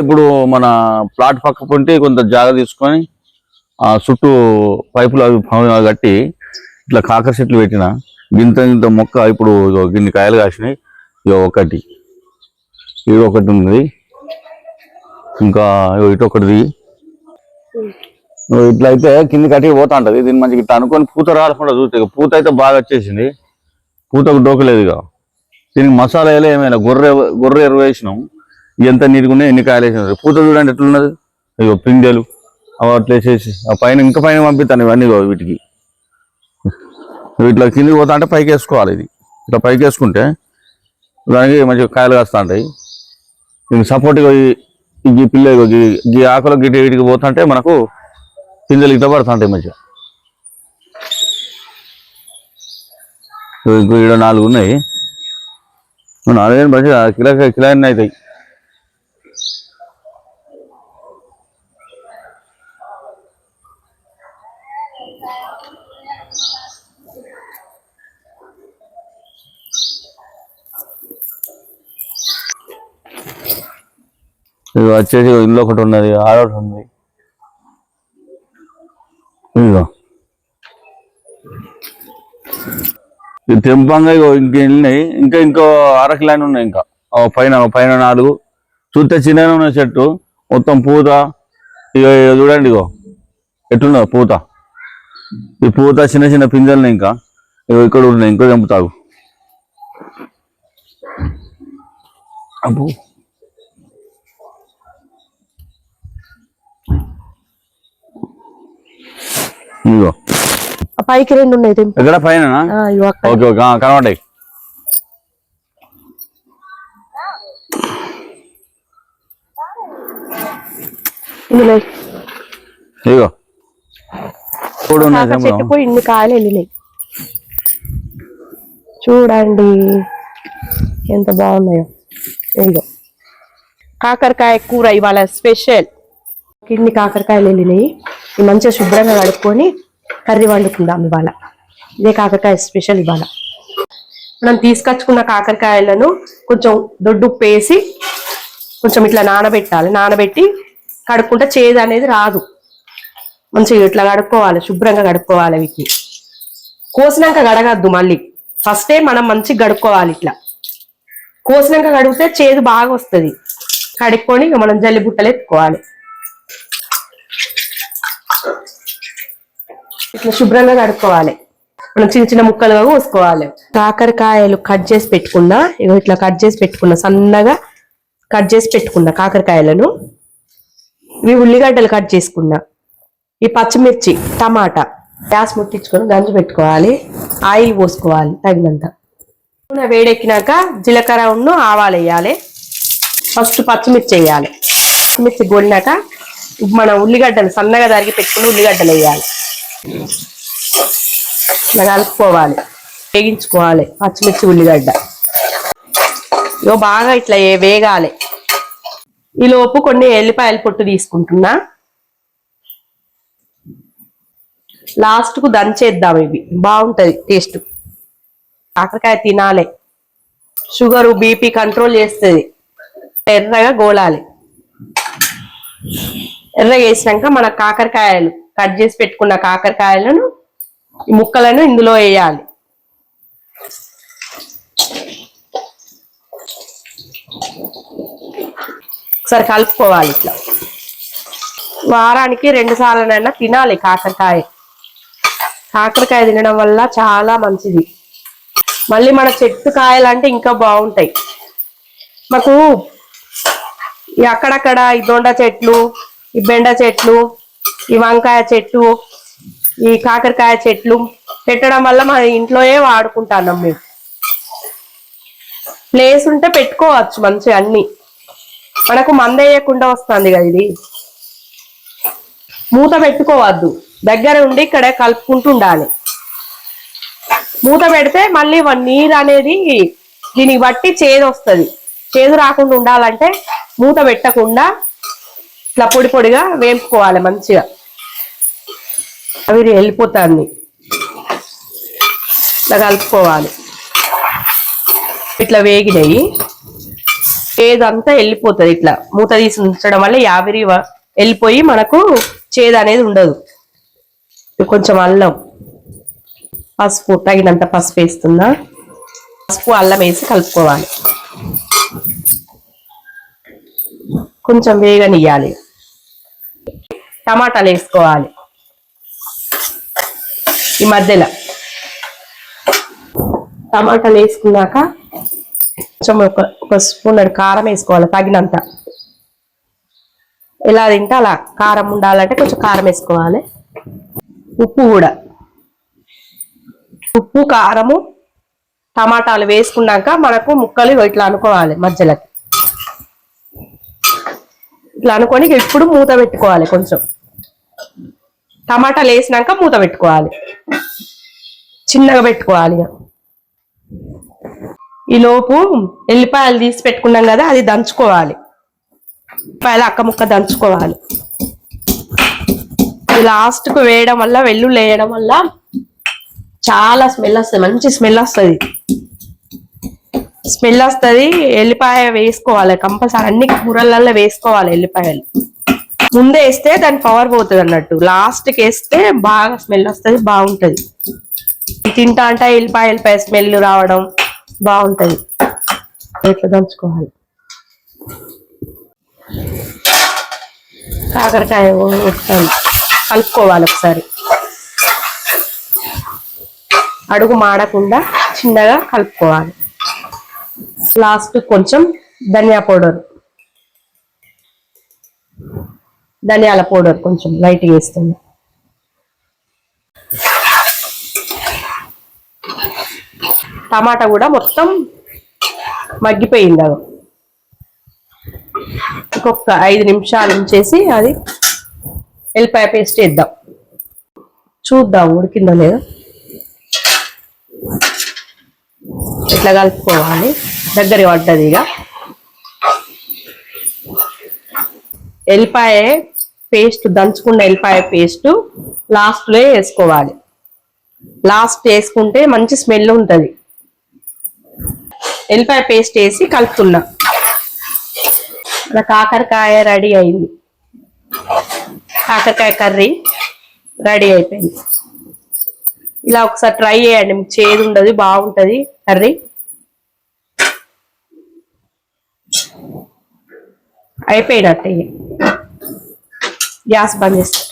ఇప్పుడు మన ప్లాట్ పక్క ఉంటే కొంత జాగ్రత్త తీసుకొని ఆ చుట్టూ పైపులు అవి కట్టి ఇట్లా కాకర చెట్లు పెట్టిన గింత గింత మొక్క ఇప్పుడు గిన్ని కాయలు కాసినాయి. ఇక ఒకటి. ఇది ఒకటి ఉంది ఇంకా ఇటు ఒకటిది ఇట్లా అయితే కింది కట్టి పోతా ఉంటుంది. దీన్ని మంచిగా ఇట్లా అనుకొని పూత రాకుండా చూస్తే ఇక పూత అయితే బాగా వచ్చేసింది. పూతకు డోకలేదు ఇక దీనికి మసాలా వేయలే ఏమైనా గొర్రె గొర్రె ఎరువు వేసినాం. ఎంత నీటిగా ఎన్ని కాయలు వేసినాం పూత చూడండి ఎట్లున్నది? ఇగో పిందెలు అవి అట్లా వేసేసి ఆ పైన ఇంకా పైన పంపిస్తాను ఇవన్నీ ఇగో వీటికి. వీటిలో ఇట్లా కిందికి పోతా అంటే పైకి వేసుకోవాలి ఇది. ఇట్లా పైకి వేసుకుంటే దానికి మంచిగా కాయలు కాస్తా ఉంటాయి దీనికి సపోర్ట్గా ఈ పిల్ల ఈ- ఆకులు గిటి వీటికి పోతుంటే మనకు పిందెలు ఇట్లా పడుతుంటాయి మంచిగా. ఇంకో ఈడ నాలుగు ఉన్నాయి నాలుగు మంచిగా కిలో కిలో ఎన్ని అవుతాయి ఇది వచ్చేసి ఇల్లు ఒకటి ఉన్నది ఆడొకటి ఉంది. ఇదిగో. ఇది తెంపంగా ఇగో ఇంక వెళ్ళినాయి. ఇంకా ఇంకో అరకు కిలాని ఉన్నాయి ఇంకా. పైన పైన నాలుగు. చూస్తే చిన్నగా ఉన్న చెట్టు. మొత్తం పూత. ఇక చూడండి ఇగో. ఎట్లున్నదో పూత. ఈ పూత చిన్న చిన్న పింజల్ని ఇంకా. ఇగో ఇక్కడ ఉన్నాయి ఇంకో తెంపుతాగు అబ్బో. ఆ పైకి రెండు ఉన్నాయి తెంపు. ఎక్కడ? పైన ఓకే ఓకే. కనబడ్డాయి. ఇందులో. ఇగో చూడు. చెట్టుకు ఇన్ని కాయలు వెళ్ళినాయి. చూడండి ఎంత బాగున్నాయో. ఇదిగో. కాకరకాయ కూర ఇవాళ స్పెషల్. ఇన్ని కాకరకాయలు వెళ్ళినాయి. ఇవి మంచిగా శుభ్రంగా కడుక్కొని కర్రీ వండుకుందాం ఇవాళ. ఇదే కాకరకాయ స్పెషల్ ఇవాళ. మనం తీసుకొచ్చుకున్న కాకరకాయలను కొంచెం దొడ్డు ఉప్పు వేసి కొంచెం ఇట్లా నానబెట్టాలి. నానబెట్టి కడుక్కుంటే చేదు అనేది రాదు. మంచిగా ఇట్లా కడుక్కోవాలి శుభ్రంగా కడుక్కోవాలి వీటిని. కోసినాక కడగద్దు మళ్ళీ. ఫస్టే మనం మంచిగా కడుక్కోవాలి ఇట్లా. కోసినాక కడిగితే చేదు బాగా వస్తుంది. కడుక్కొని ఇక మనం జల్లి బుట్టలు ఎత్తుకోవాలి. ఇట్లా శుభ్రంగా కడుక్కోవాలి. మనం చిన్న చిన్న ముక్కలుగా కోసుకోవాలి. కాకరకాయలు కట్ చేసి పెట్టుకున్నా ఇగో ఇట్లా కట్ చేసి పెట్టుకున్నా సన్నగా కట్ చేసి పెట్టుకున్నా కాకరకాయలను. ఇవి ఉల్లిగడ్డలు కట్ చేసుకున్నా. ఈ పచ్చిమిర్చి టమాటా గ్యాస్ ముట్టించుకొని గంజు పెట్టుకోవాలి. ఆయిల్ పోసుకోవాలి తగినంత. నూనె వేడెక్కినాక జీలకర్ర ఉన్ను ఆవాలు వేయాలి. ఫస్ట్ పచ్చిమిర్చి వేయాలి. పచ్చిమిర్చి గోలినాక మన ఉల్లిగడ్డలు సన్నగా తరిగి పెట్టుకుని ఉల్లిగడ్డలు వేయాలి. ఇట్లా కలుపుకోవాలి. వేగించుకోవాలి. పచ్చిమిర్చి ఉల్లిగడ్డ. ఇగో బాగా ఇట్లా ఏ- వేగాలి. ఈలోపు కొన్ని ఎల్లిపాయల పొట్టు తీసుకుంటున్నా. లాస్ట్కు దంచేద్దాం ఇవి. బాగుంటది టేస్ట్ కాకరకాయ తినాలి. షుగర్ బీపీ కంట్రోల్ చేస్తుంది. ఎర్రగా గోలాలి. ఎర్రగా వేసినాక మన కాకరకాయలు. కట్ చేసి పెట్టుకున్న కాకరకాయలను ఈ ముక్కలను ఇందులో వేయాలి. ఒకసారి కలుపుకోవాలి ఇట్లా. వారానికి రెండు సార్లనైనా తినాలి కాకరకాయ. కాకరకాయ తినడం వల్ల చాలా మంచిది. మళ్ళీ మన చెట్టు కాయలు అంటే ఇంకా బాగుంటాయి. మాకు అక్కడక్కడ ఈ దొండ చెట్లు ఈ బెండ చెట్లు ఈ వంకాయ చెట్టు ఈ కాకరకాయ చెట్లు పెట్టడం వల్ల మా ఇంట్లోనే వాడుకుంటాం మేము. ప్లేస్ ఉంటే పెట్టుకోవచ్చు మంచిగా అన్ని. మనకు మందేయకుండా వస్తుంది కదా ఇది. మూత పెట్టుకోవద్దు. దగ్గర ఉండి ఇక్కడ కలుపుకుంటూ ఉండాలి మూత పెడితే మళ్ళీ నీరు అనేది దీనికి బట్టి చేదు వస్తుంది చేదు రాకుండా ఉండాలంటే మూత పెట్టకుండా ఇట్లా పొడి పొడిగా వేపుకోవాలి మంచిగా. అవి వెళ్ళిపోతాయి ఇట్లా కలుపుకోవాలి. ఇట్లా వేగినాయి. చేదంతా వెళ్ళిపోతుంది ఇట్లా. మూత తీసి ఉంచడం వల్ల యావిరి వెళ్ళిపోయి మనకు చేదు అనేది ఉండదు. కొంచెం అల్లం. పసుపు తగినంత పసుపు వేస్తున్నా. పసుపు అల్లం వేసి కలుపుకోవాలి. కొంచెం వేగనియాలి టమాటాలు వేసుకోవాలి. ఈ మధ్యలో. టమాటాలు వేసుకున్నాక కొంచెం ఒక ఒక స్పూన్ కారం వేసుకోవాలి తగినంత. ఎలా తింటే అలా కారం ఉండాలంటే కొంచెం కారం వేసుకోవాలి. ఉప్పు కూడా. ఉప్పు కారము టమాటాలు వేసుకున్నాక మనకు ముక్కలు ఇట్లా అనుకోవాలి మధ్యలోకి. ఇట్లా అనుకొని ఇప్పుడు మూత పెట్టుకోవాలి కొంచెం. టమాటాలు వేసినాక మూత పెట్టుకోవాలి. చిన్నగా పెట్టుకోవాలి ఈలోపు ఈ లోపు ఎల్లిపాయలు తీసి పెట్టుకున్నాం కదా అది దంచుకోవాలి. ఎల్లిపాయలు అక్క ముక్క దంచుకోవాలి. లాస్ట్కు వేయడం వల్ల వెల్లుల్లి వేయడం వల్ల చాలా స్మెల్ వస్తుంది మంచి స్మెల్ వస్తుంది. స్మెల్ వస్తుంది ఎల్లిపాయ వేసుకోవాలి కంపల్సరీ అన్ని కూరలలో వేసుకోవాలి ఎల్లిపాయలు. ముందే వేస్తే దాని పవర్ పోతుంది అన్నట్టు. లాస్ట్కి వేస్తే బాగా స్మెల్ వస్తుంది బాగుంటుంది. తింటా అంటే ఎల్లిపాయ ఎల్లిపాయ స్మెల్ రావడం బాగుంటుంది. ఎట్లా దంచుకోవాలి? కాకరకాయ కలుపుకోవాలి ఒకసారి. అడుగు మాడకుండా చిన్నగా కలుపుకోవాలి. లాస్ట్ కొంచెం ధనియా పౌడర్. ధనియాల పౌడర్ కొంచెం లైట్గా వేస్తుంది టమాటా కూడా మొత్తం మగ్గిపోయింది అది ఇంకొక ఐదు నిమిషాలు ఉంచేసి అది ఎల్లిపాయ పేస్ట్ వేద్దాం. చూద్దాం ఉడికిందో లేదో. ఇట్లా కలుపుకోవాలి. దగ్గర పడ్డది ఇక. ఎల్లిపాయ పేస్ట్ దంచుకున్న ఎల్లిపాయ పేస్ట్ లాస్ట్లో వేసుకోవాలి. లాస్ట్ వేసుకుంటే మంచి స్మెల్ ఉంటుంది. ఎల్లిపాయ పేస్ట్ వేసి కలుపుతున్నా. అలా కాకరకాయ రెడీ అయింది. కాకరకాయ కర్రీ రెడీ అయిపోయింది. ఇలా ఒకసారి ట్రై చేయండి. మీకు చేదు ఉండదు బాగుంటది. కర్రీ. అయిపోయినట్టే గ్యాస్ బంద్ చేస్తారు